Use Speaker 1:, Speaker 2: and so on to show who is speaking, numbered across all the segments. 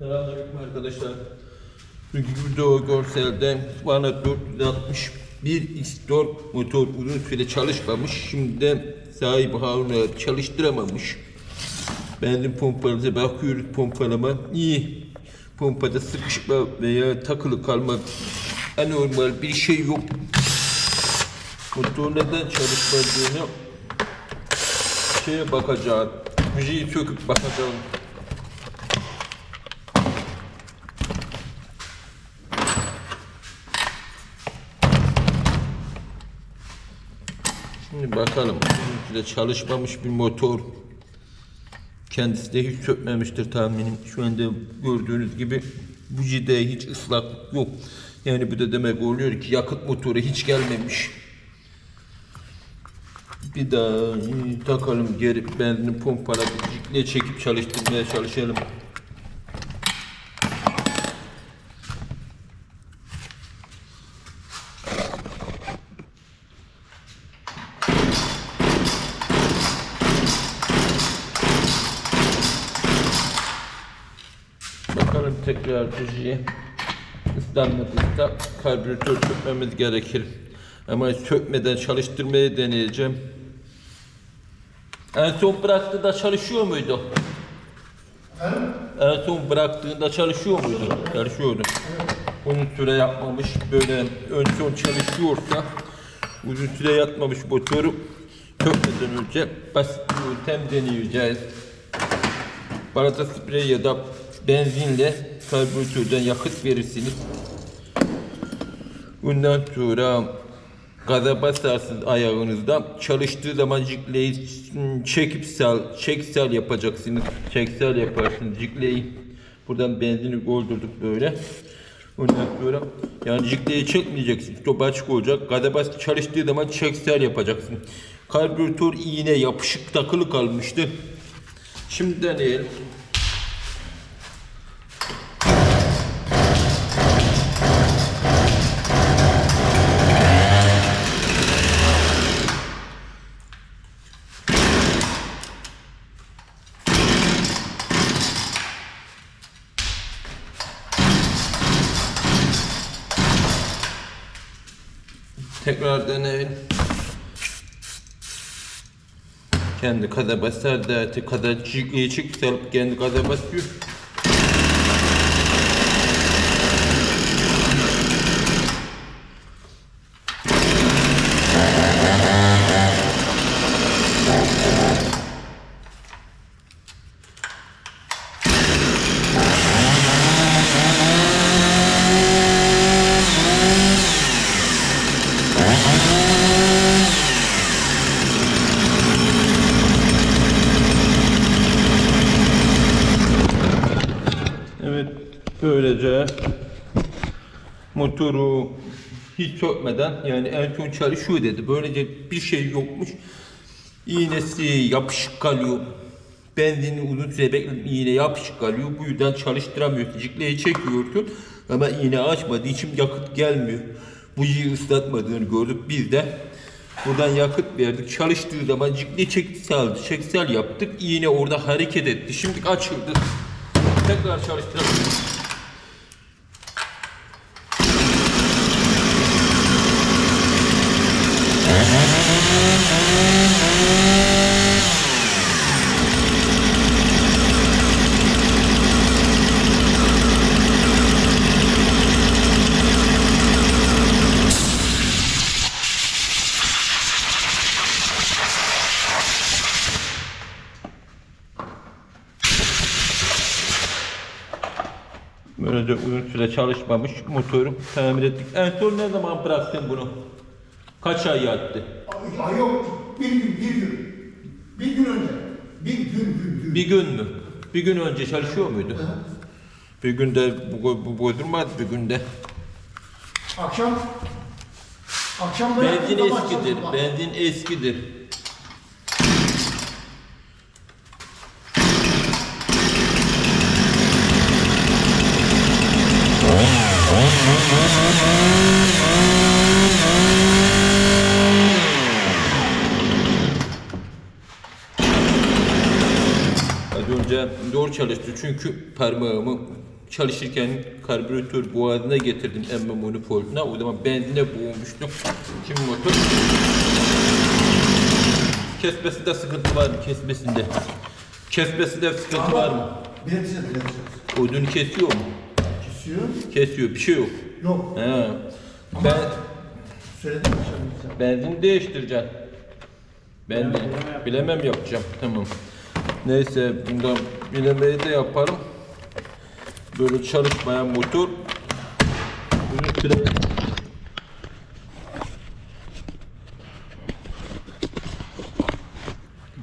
Speaker 1: Selamünaleyküm arkadaşlar. Bugünkü video görselde bana 461 X4 motor uzun süre çalışmamış. Şimdi de sahibi Harun abi çalıştıramamış. Benzin pompalarına bakıyoruz pompalama. iyi. Pompada sıkışma veya takılı kalma anormal bir şey yok. Motor neden çalışmadığını şeye bakacağız. Müziği söküp bakacağım. Şimdi bakalım. Bizimki çalışmamış bir motor. Kendisi de hiç sökmemiştir tahminim. Şu anda gördüğünüz gibi bujide hiç ıslak yok. Yani bu da demek oluyor ki yakıt motoru hiç gelmemiş. Bir daha takalım geri benzin pompala ne çekip çalıştırmaya çalışalım. Tekrar bujiye. Islanmadıysa karbüratör sökmemiz gerekir. Ama sökmeden çalıştırmayı deneyeceğim. En son bıraktığında çalışıyor muydu? En son bıraktığında çalışıyor muydu? Çalışıyordu. Uzun süre yapmamış. Böyle ön son çalışıyorsa uzun süre yatmamış motoru sökmeden önce basit bir yöntem deneyeceğiz. Barada sprey ya da benzinle karbüratörden yakıt verirsiniz. Bundan sonra gaza basarsınız ayağınızda. Çalıştığı zaman jikleyi çekip sal, çek sal yapacaksınız. Çek sal yaparsınız jikleyi. Buradan benzini doldurduk böyle. Ondan sonra yani jikleyi çekmeyeceksin. Stop açık olacak. Gaza bas çalıştığı zaman çek sal yapacaksın. Karbüratör iğne yapışık takılı kalmıştı. Şimdi deneyelim. Tekrar deneyelim. Kendi kadar basar da kadar çıkıyor çıktı kendi kadar basıyor. Böylece motoru hiç sökmeden yani en son çalışıyor dedi. Böylece bir şey yokmuş. İğnesi yapışık kalıyor. Benzini uzun süre bekledim iğne yapışık kalıyor. Bu yüzden çalıştıramıyorsun. Cikleyi çekiyorsun ama iğne açmadığı için yakıt gelmiyor. Bujiyi ıslatmadığını gördük biz de. Buradan yakıt verdik. Çalıştığı zaman cikleyi çekti saldı. Çeksel yaptık. İğne orada hareket etti. Şimdi açıldı. Tekrar çalıştıralım. Böylece uzun süre çalışmamış motoru tamir ettik. En son ne zaman bıraktın bunu? Kaç ay yattı?
Speaker 2: Ay yok. Bir gün, bir gün. Bir gün önce. Bir gün, gün, gün.
Speaker 1: Bir gün mü? Bir gün önce çalışıyor muydu? Bir günde bu, bu bozulmaz bir günde.
Speaker 2: Akşam Akşam da
Speaker 1: Benzin
Speaker 2: yattığım zaman
Speaker 1: eskidir.
Speaker 2: çalışma.
Speaker 1: Benzin eskidir. Az çalıştı çünkü parmağımı çalışırken karbüratör boğazına getirdim emme manifolduna. O zaman benzine boğulmuştum. Şimdi motor kesmesinde sıkıntı var mı? Kesmesinde. Kesmesinde sıkıntı var mı?
Speaker 2: Bileteceğiz.
Speaker 1: Odunu kesiyor mu?
Speaker 2: Kesiyor.
Speaker 1: Kesiyor. Bir şey yok.
Speaker 2: Yok.
Speaker 1: He. Ben
Speaker 2: Söyledim mi
Speaker 1: benzin değiştireceğim. Ben de bilemem yapacağım. Tamam. Neyse bundan bilemeyi de yaparım. Böyle çalışmayan motor. Bunu süre...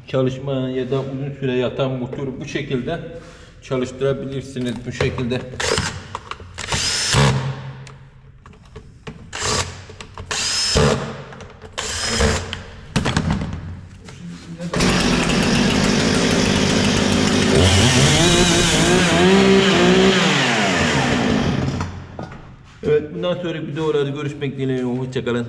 Speaker 1: Çalışmayan ya da uzun süre yatan motoru bu şekilde çalıştırabilirsiniz bu şekilde. Evet bundan sonraki videolarda görüşmek dileğiyle. Hoşçakalın.